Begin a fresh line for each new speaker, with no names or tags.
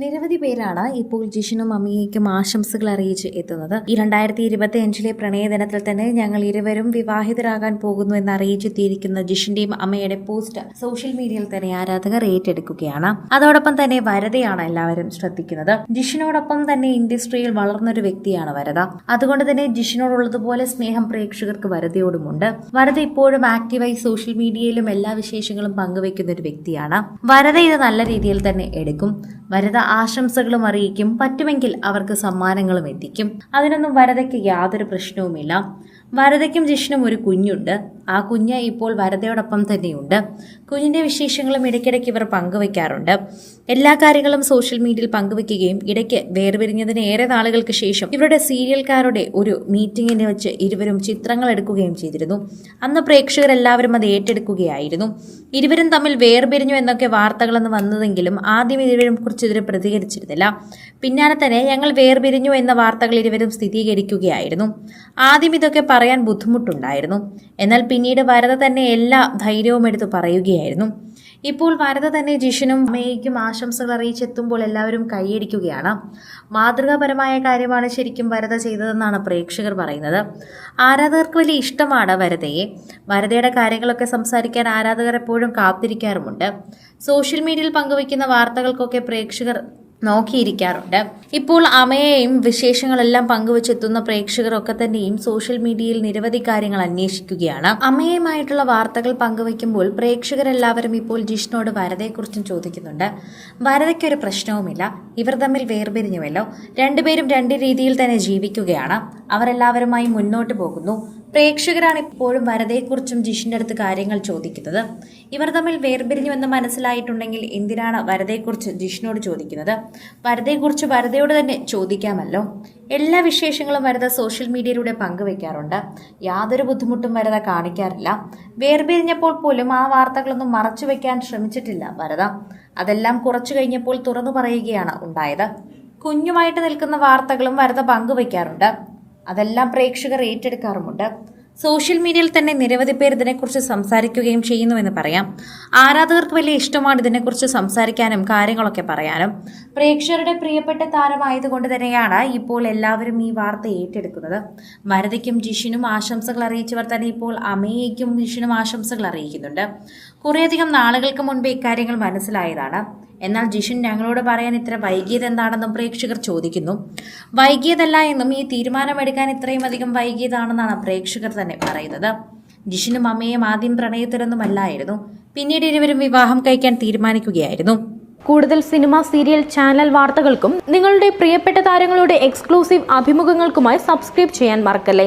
നിരവധി പേരാണ് ഇപ്പോൾ ജിഷിനും അമ്മിയയ്ക്കും ആശംസകൾ അറിയിച്ച് എത്തുന്നത്. ഈ രണ്ടായിരത്തി ഇരുപത്തി അഞ്ചിലെ പ്രണയദിനത്തിൽ തന്നെ ഞങ്ങൾ ഇരുവരും വിവാഹിതരാകാൻ പോകുന്നു എന്ന് അറിയിച്ചെത്തിയിരിക്കുന്ന ജിഷിന്റെയും അമ്മയുടെ പോസ്റ്റ് സോഷ്യൽ മീഡിയയിൽ തന്നെ ആരാധകർ ഏറ്റെടുക്കുകയാണ്. അതോടൊപ്പം തന്നെ വരതയാണ് എല്ലാവരും ശ്രദ്ധിക്കുന്നത്. ജിഷിനോടൊപ്പം തന്നെ ഇൻഡസ്ട്രിയിൽ വളർന്നൊരു വ്യക്തിയാണ് വരത. അതുകൊണ്ട് തന്നെ ജിഷിനോടുള്ളതുപോലെ സ്നേഹം പ്രേക്ഷകർക്ക് വരതയോടുമുണ്ട്. വരത ഇപ്പോഴും ആക്റ്റീവായി സോഷ്യൽ മീഡിയയിലും എല്ലാ വിശേഷങ്ങളും പങ്കുവെക്കുന്ന ഒരു വ്യക്തിയാണ്. വരത ഇത് നല്ല രീതിയിൽ തന്നെ എടുക്കും. വരത ആശംസകളും അറിയിക്കും. പറ്റുമെങ്കിൽ അവർക്ക് സമ്മാനങ്ങളും എത്തിക്കും. അതിനൊന്നും വരതയ്ക്ക് യാതൊരു പ്രശ്നവുമില്ല. വരതയ്ക്കും ജിഷ്ണും ഒരു കുഞ്ഞുണ്ട്. ആ കുഞ്ഞ് ഇപ്പോൾ വരതയോടൊപ്പം തന്നെയുണ്ട്. കുഞ്ഞിന്റെ വിശേഷങ്ങളും ഇടയ്ക്കിടയ്ക്ക് ഇവർ പങ്കുവയ്ക്കാറുണ്ട് എല്ലാ കാര്യങ്ങളും സോഷ്യൽ മീഡിയയിൽ പങ്കുവയ്ക്കുകയും ഇടയ്ക്ക് വേർപിരിഞ്ഞതിന് ഏറെ നാളുകൾക്ക് ശേഷം ഇവരുടെ സീരിയൽക്കാരുടെ ഒരു മീറ്റിംഗിന് വെച്ച് ഇരുവരും ചിത്രങ്ങൾ എടുക്കുകയും ചെയ്തിരുന്നു. അന്ന് പ്രേക്ഷകരെല്ലാവരും അത് ഏറ്റെടുക്കുകയായിരുന്നു. ഇരുവരും തമ്മിൽ വേർപിരിഞ്ഞു എന്നൊക്കെ വാർത്തകളെന്ന് വന്നതെങ്കിലും ആദ്യം ഇരുവരും കുറിച്ച് ഇതിന് പ്രതികരിച്ചിരുന്നില്ല. പിന്നാലെ തന്നെ ഞങ്ങൾ വേർപിരിഞ്ഞു എന്ന വാർത്തകൾ ഇരുവരും സ്ഥിരീകരിക്കുകയായിരുന്നു. ആദ്യം ഇതൊക്കെ പറയാൻ ബുദ്ധിമുട്ടുണ്ടായിരുന്നു. എന്നാൽ പിന്നീട് വരത തന്നെ എല്ലാ ധൈര്യവും എടുത്ത് പറയുകയായിരുന്നു. ഇപ്പോൾ വരത തന്നെ ജിഷനും അമ്മയ്ക്കും ആശംസകൾ അറിയിച്ചെത്തുമ്പോൾ എല്ലാവരും കൈയടിക്കുകയാണ്. മാതൃകാപരമായ കാര്യമാണ് ശരിക്കും വരത ചെയ്തതെന്നാണ് പ്രേക്ഷകർ പറയുന്നത്. ആരാധകർക്ക് വലിയ ഇഷ്ടമാണ് വരതയെ. വരതയുടെ കാര്യങ്ങളൊക്കെ സംസാരിക്കാൻ ആരാധകർ എപ്പോഴും കാത്തിരിക്കാറുമുണ്ട്. സോഷ്യൽ മീഡിയയിൽ പങ്കുവയ്ക്കുന്ന വാർത്തകൾക്കൊക്കെ പ്രേക്ഷകർ നോക്കിയിരിക്കാറുണ്ട്. ഇപ്പോൾ അമയെയും വിശേഷങ്ങളെല്ലാം പങ്കുവച്ചെത്തുന്ന പ്രേക്ഷകരൊക്കെ തന്നെയും സോഷ്യൽ മീഡിയയിൽ നിരവധി കാര്യങ്ങൾ അന്വേഷിക്കുകയാണ്. അമയുമായിട്ടുള്ള വാർത്തകൾ പങ്കുവയ്ക്കുമ്പോൾ പ്രേക്ഷകരെല്ലാവരും ഇപ്പോൾ ജിഷ്ണോട് വരതയെക്കുറിച്ചും ചോദിക്കുന്നുണ്ട്. വരതയ്ക്കൊരു പ്രശ്നവുമില്ല. ഇവർ തമ്മിൽ വേർപിരിഞ്ഞുവല്ലോ. രണ്ടുപേരും രണ്ട് രീതിയിൽ തന്നെ ജീവിക്കുകയാണ്. അവരെല്ലാവരുമായി മുന്നോട്ട് പോകുന്നു. പ്രേക്ഷകരാണ് ഇപ്പോഴും വരതയെക്കുറിച്ചും ജിഷിന്റെ അടുത്ത് കാര്യങ്ങൾ ചോദിക്കുന്നത്. ഇവർ തമ്മിൽ വേർപിരിഞ്ഞുവെന്ന് മനസ്സിലായിട്ടുണ്ടെങ്കിൽ എന്തിനാണ് വരതയെക്കുറിച്ച് ജിഷിനോട് ചോദിക്കുന്നത്? വരതയെക്കുറിച്ച് വരതയോട് തന്നെ ചോദിക്കാമല്ലോ. എല്ലാ വിശേഷങ്ങളും വരത സോഷ്യൽ മീഡിയയിലൂടെ പങ്കുവെക്കാറുണ്ട്. യാതൊരു ബുദ്ധിമുട്ടും വരത കാണിക്കാറില്ല. വേർപിരിഞ്ഞപ്പോൾ പോലും ആ വാർത്തകളൊന്നും മറച്ചു വെക്കാൻ ശ്രമിച്ചിട്ടില്ല വരത. അതെല്ലാം കുറച്ചു കഴിഞ്ഞപ്പോൾ തുറന്നു പറയുകയാണ് ഉണ്ടായത്. കുഞ്ഞുമായിട്ട് നിൽക്കുന്ന വാർത്തകളും വരത പങ്കുവെക്കാറുണ്ട്. അതെല്ലാം പ്രേക്ഷകർ ഏറ്റെടുക്കാറുമുണ്ട്. സോഷ്യൽ മീഡിയയിൽ തന്നെ നിരവധി പേർ ഇതിനെക്കുറിച്ച് സംസാരിക്കുകയും ചെയ്യുന്നുവെന്ന് പറയാം. ആരാധകർക്ക് വലിയ ഇഷ്ടമാണ് ഇതിനെക്കുറിച്ച് സംസാരിക്കാനും കാര്യങ്ങളൊക്കെ പറയാനും. പ്രേക്ഷകരുടെ പ്രിയപ്പെട്ട താരമായതുകൊണ്ട് തന്നെയാണ് ഇപ്പോൾ എല്ലാവരും ഈ വാർത്ത ഏറ്റെടുക്കുന്നത്. വരതയ്ക്കും ജിഷിനും ആശംസകൾ അറിയിച്ചവർ തന്നെ ഇപ്പോൾ അമേയയ്ക്കും ജിഷിനും ആശംസകൾ അറിയിക്കുന്നുണ്ട്. കുറേയധികം നാളുകൾക്ക് മുൻപ് ഇക്കാര്യങ്ങൾ മനസ്സിലായതാണ്. എന്നാൽ ജിഷിൻ ഞങ്ങളോട് പറയാൻ ഇത്ര വൈകിയത് എന്താണെന്നും പ്രേക്ഷകർ ചോദിക്കുന്നു. വൈകിയതല്ല എന്നും ഈ തീരുമാനമെടുക്കാൻ ഇത്രയും അധികം വൈകിയതാണെന്നാണ് പ്രേക്ഷകർ തന്നെ പറയുന്നത്. ജിഷിനും അമ്മയും ആദ്യം പ്രണയത്തിലൊന്നുമല്ലായിരുന്നു. പിന്നീട് ഇരുവരും വിവാഹം കഴിക്കാൻ തീരുമാനിക്കുകയായിരുന്നു.
കൂടുതൽ സിനിമ സീരിയൽ ചാനൽ വാർത്തകൾക്കും നിങ്ങളുടെ പ്രിയപ്പെട്ട താരങ്ങളുടെ എക്സ്ക്ലൂസീവ് അഭിമുഖങ്ങൾക്കുമായി സബ്സ്ക്രൈബ് ചെയ്യാൻ മറക്കല്ലേ?